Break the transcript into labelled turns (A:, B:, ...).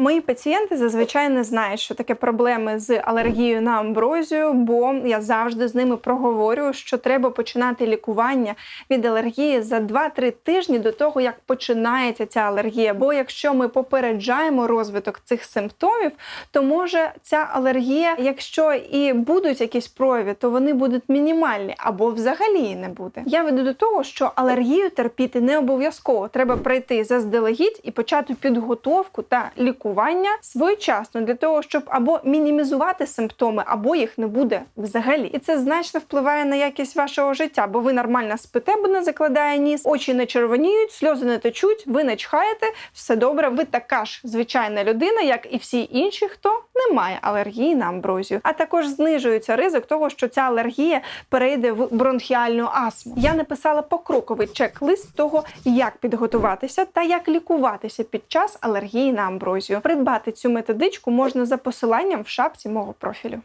A: Мої пацієнти зазвичай не знають, що таке проблеми з алергією на амброзію, бо я завжди з ними проговорюю, що треба починати лікування від алергії за 2-3 тижні до того, як починається ця алергія. Бо якщо ми попереджаємо розвиток цих симптомів, то може ця алергія, якщо і будуть якісь прояви, то вони будуть мінімальні або взагалі не буде. Я веду до того, що алергію терпіти не обов'язково. Треба пройти заздалегідь і почати підготовку та лікування своєчасно для того, щоб або мінімізувати симптоми, або їх не буде взагалі. І це значно впливає на якість вашого життя, бо ви нормально спите, бо не закладає ніс, очі не червоніють, сльози не течуть, ви не чхаєте, все добре. Ви така ж звичайна людина, як і всі інші, хто не має алергії на амброзію. А також знижується ризик того, що ця алергія перейде в бронхіальну астму. Я написала покроковий чек-лист того, як підготуватися та як лікуватися під час алергії на амброзію. Придбати цю методичку можна за посиланням в шапці мого профілю.